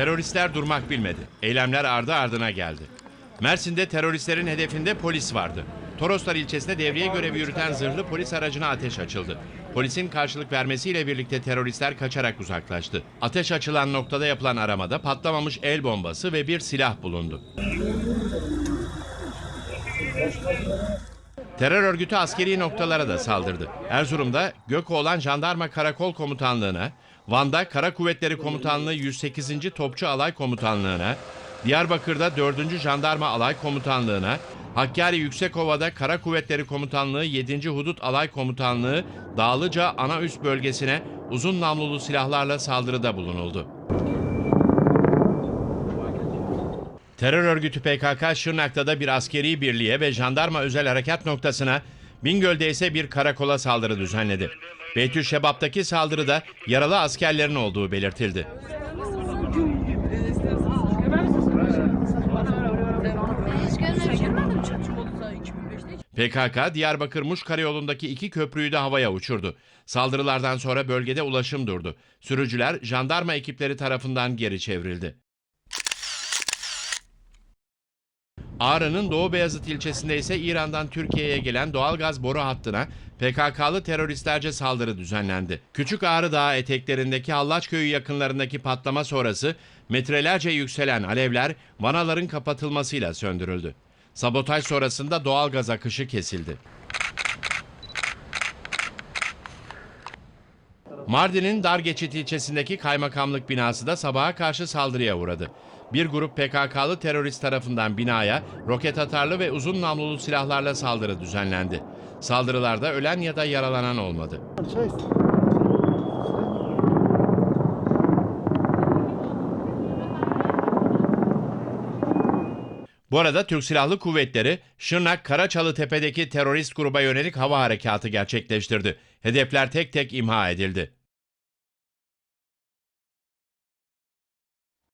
Teröristler durmak bilmedi. Eylemler ardı ardına geldi. Mersin'de teröristlerin hedefinde polis vardı. Toroslar ilçesinde devriye görevi yürüten zırhlı polis aracına ateş açıldı. Polisin karşılık vermesiyle birlikte teröristler kaçarak uzaklaştı. Ateş açılan noktada yapılan aramada patlamamış el bombası ve bir silah bulundu. Terör örgütü askeri noktalara da saldırdı. Erzurum'da Gökoğlan Jandarma Karakol Komutanlığı'na, Van'da Kara Kuvvetleri Komutanlığı 108. Topçu Alay Komutanlığı'na, Diyarbakır'da 4. Jandarma Alay Komutanlığı'na, Hakkari Yüksekova'da Kara Kuvvetleri Komutanlığı 7. Hudut Alay Komutanlığı Dağlıca Ana Üst Bölgesi'ne uzun namlulu silahlarla saldırıda bulunuldu. Terör örgütü PKK Şırnak'ta da bir askeri birliğe ve jandarma özel harekat noktasına, Bingöl'de ise bir karakola saldırı düzenledi. Beytüşşebap'taki saldırıda yaralı askerlerin olduğu belirtildi. PKK, Diyarbakır-Muş karayolundaki iki köprüyü de havaya uçurdu. Saldırılardan sonra bölgede ulaşım durdu. Sürücüler jandarma ekipleri tarafından geri çevrildi. Ağrı'nın Doğu Beyazıt ilçesinde ise İran'dan Türkiye'ye gelen doğalgaz boru hattına PKK'lı teröristlerce saldırı düzenlendi. Küçük Ağrı Dağı eteklerindeki Hallaçköy'ü yakınlarındaki patlama sonrası metrelerce yükselen alevler vanaların kapatılmasıyla söndürüldü. Sabotaj sonrasında doğalgaz akışı kesildi. Mardin'in Dargeçit ilçesindeki kaymakamlık binası da sabaha karşı saldırıya uğradı. Bir grup PKK'lı terörist tarafından binaya roket atarlı ve uzun namlulu silahlarla saldırı düzenlendi. Saldırılarda ölen ya da yaralanan olmadı. Bu arada Türk Silahlı Kuvvetleri Şırnak Karaçalıtepe'deki terörist gruba yönelik hava harekatı gerçekleştirdi. Hedefler tek tek imha edildi.